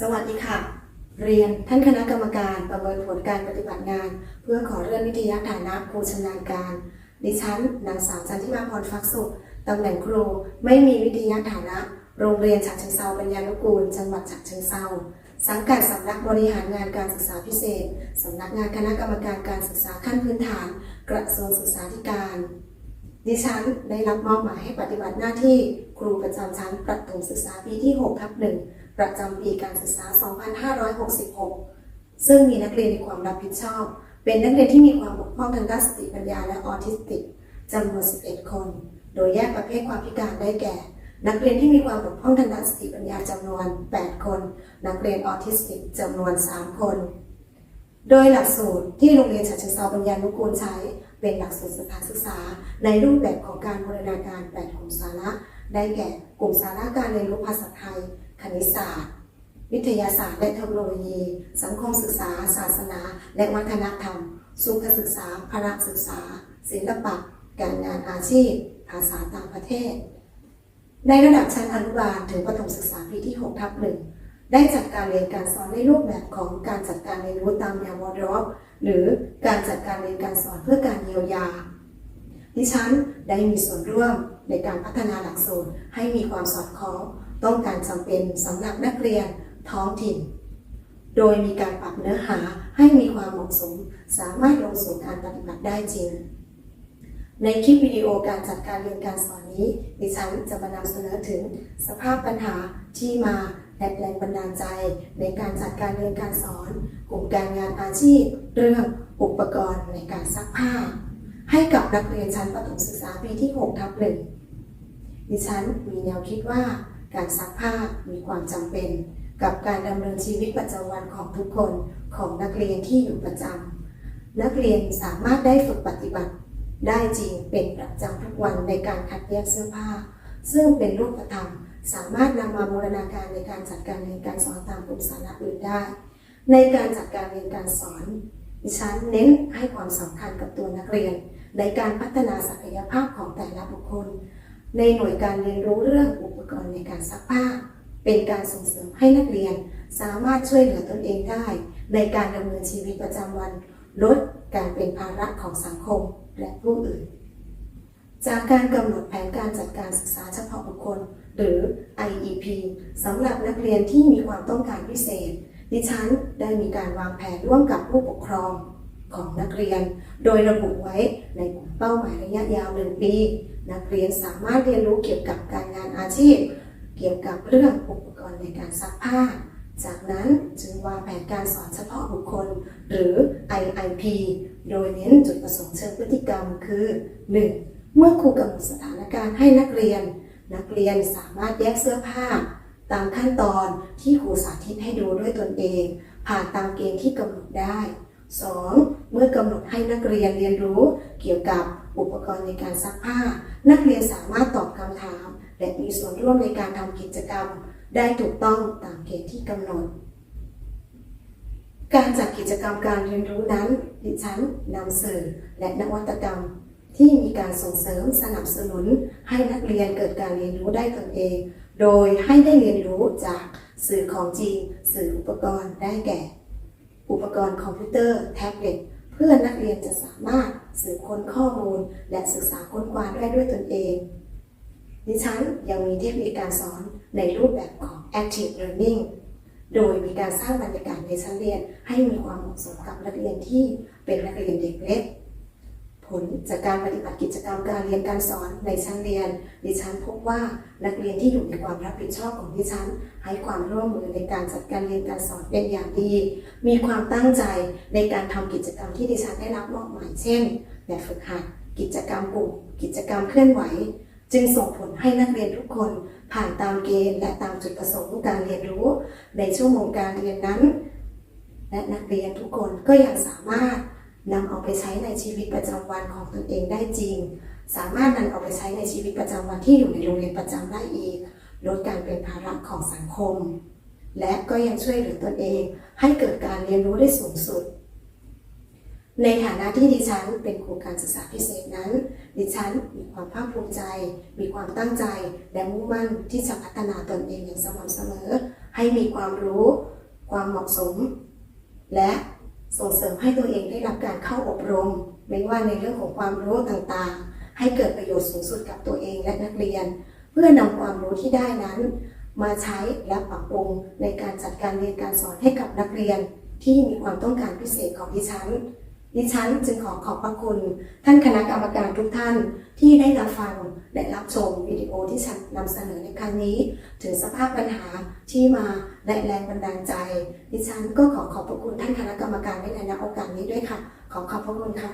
สวัสดีค่ะ เรียนท่านคณะกรรมการประเมินผลการปฏิบัติงาน เพื่อขอเลื่อนวิทยาฐานะครูชำนาญการ ดิฉันนางสาวจันทิมาพรฟักสุขตำแหน่งครูไม่มีวิทยาฐานะ โรงเรียนฉะเชิงเซาปัญญานุกูล จังหวัดฉะเชิงเซาสังกัดสำนักบริหารงานการศึกษาพิเศษสำนักงานคณะกรรมการการศึกษาขั้นพื้นฐาน กระทรวงศึกษาธิการ ดิฉันได้รับมอบหมายให้ปฏิบัติหน้าที่ครูประจำชั้นประถมศึกษาปีที่6ทับหนึ่ง ประจำปีการศึกษา 2566 ซึ่งมีนักเรียนในความรับผิดชอบ เป็นนักเรียนที่มีความบกพร่องทางด้านสติปัญญาและออทิสติกจำนวน 11 คน โดยแยกประเภทความพิการได้แก่ นักเรียนที่มีความบกพร่องทางด้านสติปัญญาจำนวน 8 คน นักเรียนออทิสติกจำนวน 3 คน โดยหลักสูตรที่โรงเรียนฉะเชิงเทราปัญญานุกูลใช้เป็นหลักสูตรสถานศึกษา ในรูปแบบของการบูรณาการแปดกลุ่มสาระ ได้แก่ กลุ่มสาระการเรียนรู้ภาษาไทย คณิตศาสตร์ วิทยาศาสตร์ และเทคโนโลยี สังคมศึกษา ศาสนา และวัฒนธรรม สุขศึกษาพละศึกษา ศิลปะ การงานอาชีพ ภาษาต่างประเทศ ในระดับชั้นอนุบาลถึงประถมศึกษาปีที่6ทับหนึ่งได้จัดการเรียนการสอนในรูปแบบของการจัดการเรียนรู้ตามแนววอร์ดรอปหรือการจัดการเรียนการสอนเพื่อการเยียวยา ดิฉันได้มีส่วนร่วมในการพัฒนาหลักสูตรให้มีความสอดคล้อง ต้องการจำเป็นสำหรับนักเรียนท้องถิ่น โดยมีการปรับเนื้อหาให้มีความเหมาะสม สามารถลงสู่การปฏิบัติได้จริง ในคลิปวิดีโอการจัดการเรียนการสอนนี้ ดิฉันจะมานำเสนอถึงสภาพปัญหาที่มาและแรงบันดาลใจ ในการจัดการเรียนการสอน กลุ่มการงานอาชีพ เรื่องอุปกรณ์ในการซักผ้า ให้กับนักเรียนชั้นประถมศึกษาปีที่6ทับหนึ่งดิฉันมีแนวคิดว่า การซักผ้ามีความจำเป็น กับการดำเนินชีวิตประจำวันของทุกคนของนักเรียนที่อยู่ประจำนักเรียนสามารถได้ฝึกปฏิบัติ ได้จริงเป็นประจำทุกวันในการคัดแยกเสื้อผ้า ซึ่งเป็นรูปธรรมสามารถนำมาบูรณาการในการจัดการเรียนการสอนตามกลุ่มสาระอื่นได้ ในการจัดการเรียนการสอนดิฉันเน้นให้ความสำคัญกับตัวนักเรียน ในการพัฒนาศักยภาพของแต่ละบุคคล ในหน่วยการเรียนรู้เรื่องอุปกรณ์ในการซักผ้า เป็นการส่งเสริมให้นักเรียนสามารถช่วยเหลือตนเองได้ ในการดำเนินชีวิตประจำวัน ลดการเป็นภาระของสังคมและผู้อื่น จากการกำหนดแผนการจัดการศึกษาเฉพาะบุคคล หรือ IEP สำหรับนักเรียนที่มีความต้องการพิเศษ ดิฉันได้มีการวางแผนร่วมกับผู้ปกครอง ของนักเรียน โดยระบุไว้ในกลุ่มเป้าหมายระยะยาวหนึ่งปี นักเรียนสามารถเรียนรู้เกี่ยวกับการงานอาชีพ เกี่ยวกับเรื่องอุปกรณ์ในการซักผ้า จากนั้นจึงวางแผนการสอนเฉพาะบุคคล หรือ IIP โดยเน้นจุดประสงค์เชิงพฤติกรรมคือ 1. เมื่อครูกำหนดสถานการณ์ให้นักเรียน นักเรียนสามารถแยกเสื้อผ้า ตามขั้นตอนที่ครูสาธิตให้ดูด้วยตนเอง ผ่านตามเกณฑ์ที่กำหนดได้ 2. เมื่อกำหนดให้นักเรียนเรียนรู้เกี่ยวกับอุปกรณ์ในการซักผ้า นักเรียนสามารถตอบคำถาม และมีส่วนร่วมในการทำกิจกรรม ได้ถูกต้องตามเกณฑ์ที่กำหนด การจัดกิจกรรมการเรียนรู้นั้น ดิฉันนำสื่อและนวัตกรรม ที่มีการส่งเสริมสนับสนุน ให้นักเรียนเกิดการเรียนรู้ได้ตนเอง โดยให้ได้เรียนรู้จากสื่อของจริง สื่ออุปกรณ์ได้แก่ อุปกรณ์คอมพิวเตอร์ แท็บเล็ต เพื่อนักเรียนจะสามารถสืบค้นข้อมูล และศึกษาค้นคว้าได้ด้วยตนเอง ดิฉันยังมีเทคนิคการสอนในรูปแบบของ active learning โดยมีการสร้างบรรยากาศในชั้นเรียนให้มีความเหมาะสมกับนักเรียนที่เป็นนักเรียนเด็กเล็ก ผลจากการปฏิบัติกิจกรรมการเรียนการสอนในชั้นเรียน ดิฉันพบว่านักเรียนที่อยู่ในความรับผิดชอบของดิฉัน ให้ความร่วมมือในการจัดการเรียนการสอนเป็นอย่างดี มีความตั้งใจในการทำกิจกรรมที่ดิฉันได้รับมอบหมายเช่น แบบฝึกหัด กิจกรรมกลุ่มกิจกรรมเคลื่อนไหว จึงส่งผลให้นักเรียนทุกคนผ่านตามเกณฑ์ และตามจุดประสงค์ของการเรียนรู้ ในชั่วโมงการเรียนนั้น และนักเรียนทุกคนก็ยังสามารถ นำเอาไปใช้ในชีวิตประจำวันของตนเองได้จริง สามารถนำเอาไปใช้ในชีวิตประจำวันที่อยู่ในโรงเรียนประจำได้อีก ลดการเป็นภาระของสังคม และก็ยังช่วยเหลือตนเอง ให้เกิดการเรียนรู้ได้สูงสุด ในฐานะที่ดิฉันเป็นครูการศึกษาพิเศษนั้น ดิฉันมีความภาคภูมิใจ มีความตั้งใจ และมุ่งมั่นที่จะพัฒนาตนเองอย่างสม่ำเสมอ ให้มีความรู้ ความเหมาะสม และ ส่งเสริมให้ตัวเองได้รับการเข้าอบรม ไม่ว่าในเรื่องของความรู้ต่างๆ ให้เกิดประโยชน์สูงสุดกับตัวเองและนักเรียน เพื่อนำความรู้ที่ได้นั้น มาใช้และปรับปรุงในการจัดการเรียนการสอนให้กับนักเรียน ที่มีความต้องการพิเศษของดิฉัน ดิฉันจึงขอขอบพระคุณ ท่านคณะกรรมการทุกท่านที่ได้รับฟังและรับชมวิดีโอที่ฉันนำเสนอในครั้งนี้ ถึงสภาพปัญหาที่มาและแรงบันดาลใจ ดิฉันก็ขอขอบพระคุณท่านคณะกรรมการในในโอกาสนี้ด้วยค่ะ ขอขอบพระคุณค่ะ